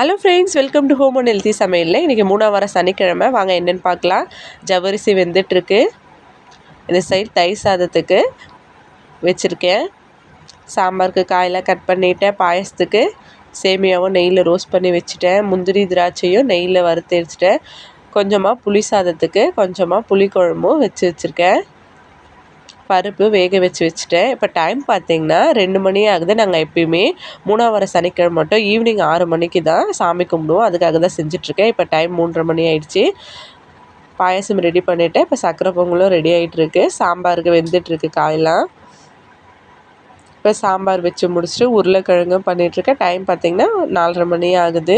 Hello friends welcome to home and healthy சமையலில். இன்றைக்கி மூணாம் வாரம் சனிக்கிழமை. வாங்க என்னென்னு பார்க்கலாம். ஜவரிசி வெந்துட்டுருக்கு. இந்த சைடு தயிர் சாதத்துக்கு வச்சுருக்கேன். சாம்பாருக்கு காயெல்லாம் கட் பண்ணிவிட்டேன் பாயசத்துக்கு சேமியாவும் நெய்யில் ரோஸ்ட் பண்ணி வச்சுட்டேன். முந்திரி திராட்சையும் நெய்யில் வறுத்து வச்சுட்டேன் கொஞ்சமாக புளி சாதத்துக்கு கொஞ்சமாக புளி குழம்பும் வச்சு வச்சுருக்கேன். பருப்பு வேக வச்சு வச்சுட்டேன். இப்போ டைம் பார்த்தீங்கன்னா ரெண்டு மணி ஆகுது. நாங்கள் எப்பயுமே மூணாவது சனிக்கிழமை மட்டும் ஈவினிங் ஆறு மணிக்கு தான் சாமி கும்பிடுவோம். அதுக்காக தான் செஞ்சிட்ருக்கேன். இப்போ டைம் மூன்றரை மணி ஆயிடுச்சு. பாயசம் ரெடி பண்ணிவிட்டேன் இப்போ சக்கரை பொங்கலும் ரெடி ஆகிட்டுருக்கு சாம்பாருக்கு வெந்துட்டுருக்கு காயெல்லாம். இப்போ சாம்பார் வச்சு முடிச்சுட்டு உருளைக்கிழங்கும் பண்ணிகிட்ருக்கேன் டைம் பார்த்திங்கன்னா நாலரை மணி ஆகுது.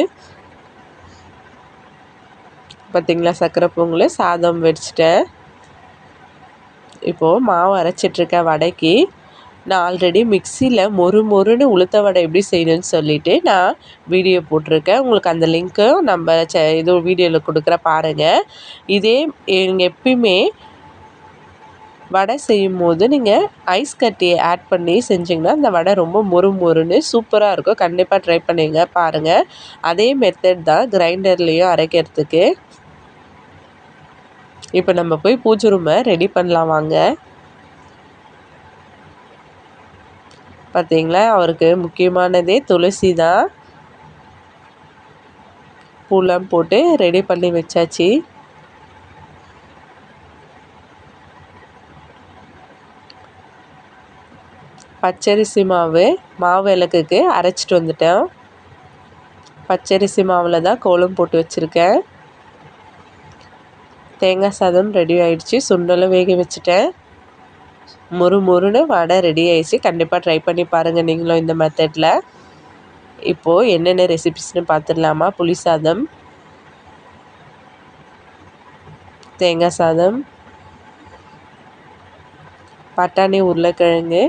பார்த்திங்களா சக்கரை பொங்கல் சாதம் வச்சுட்டேன். இப்போது மாவு அரைச்சிட்ருக்கேன் வடைக்கு நான் ஆல்ரெடி மிக்சியில் மொறு மொறுன்னு உளுத்த வடை எப்படி செய்யணும்னு சொல்லிவிட்டு நான் வீடியோ போட்டிருக்கேன். உங்களுக்கு அந்த லிங்க்கும் நம்ம ச இது வீடியோவில் கொடுக்குற பாருங்கள் இதே நீங்கள் எப்பயுமே வடை செய்யும் போது நீங்கள் ஐஸ் கட்டியை ஆட் பண்ணி செஞ்சிங்கன்னா அந்த வடை ரொம்ப மொறு மொறுன்னு சூப்பராக இருக்கும். கண்டிப்பாக ட்ரை பண்ணிங்க பாருங்கள் அதே மெத்தட் தான் கிரைண்டர்லேயும் அரைக்கிறதுக்கு. இப்போ நம்ம போய் பூஜை ரூமை ரெடி பண்ணலாம் வாங்க. பார்த்தீங்களா அவருக்கு முக்கியமானதே துளசி தான். பூலாம் போட்டு ரெடி பண்ணி வச்சாச்சு. பச்சரிசி மாவு மாவு விளக்குக்கு அரைச்சிட்டு வந்துட்டேன். பச்சரிசி மாவில் தான் கோலம் போட்டு வச்சுருக்கேன். தேங்காய் சாதம் ரெடி ஆகிடுச்சி சுண்டலும் வேக வச்சுட்டேன். முறு முறுன்னு வடை ரெடி ஆயிடுச்சு. கண்டிப்பாக ட்ரை பண்ணி பாருங்கள் நீங்களும் இந்த மெத்தடில் இப்போது என்னென்ன ரெசிபிஸ்னு பார்த்துடலாமா புளி சாதம் தேங்காய் சாதம் பட்டாணி உருளைக்கிழங்கு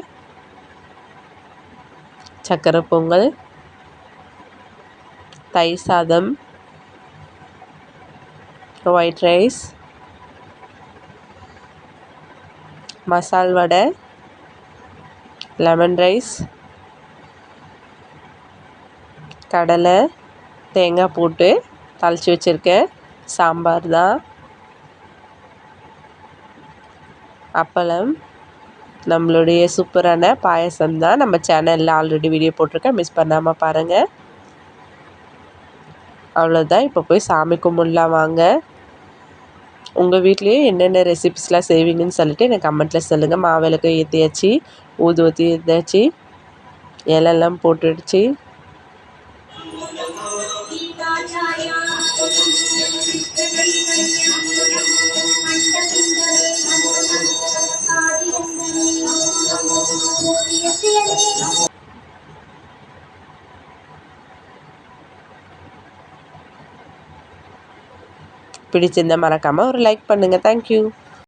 சக்கரை பொங்கல் தயிர் சாதம் ஒயிட் ரைஸ் மசால் வடை லெமன் ரைஸ் கடலை தேங்காய் போட்டு தாளித்து வச்சுருக்கேன். சாம்பார் தான். அப்பளம் நம்மளுடைய சூப்பரான பாயசம் தான். நம்ம சேனலில் ஆல்ரெடி வீடியோ போட்டிருக்கேன். மிஸ் பண்ணாமல் பாருங்கள் அவ்வளோதான் இப்போ போய் சாமி கும்பிட்லாம் வாங்க. உங்கள் வீட்லேயே என்னென்ன ரெசிபிஸ்லாம் செய்வீங்கன்னு சொல்லிட்டு எனக்கு கமெண்ட்டில் சொல்லுங்கள் மாவிளக்கு ஏற்றியாச்சு ஊதுவத்தி ஏற்றியாச்சு இலெல்லாம் போட்டுடுச்சு. பிடிச்சிருந்தால் மறக்காமல் ஒரு லைக் பண்ணுங்கள் தேங்க்யூ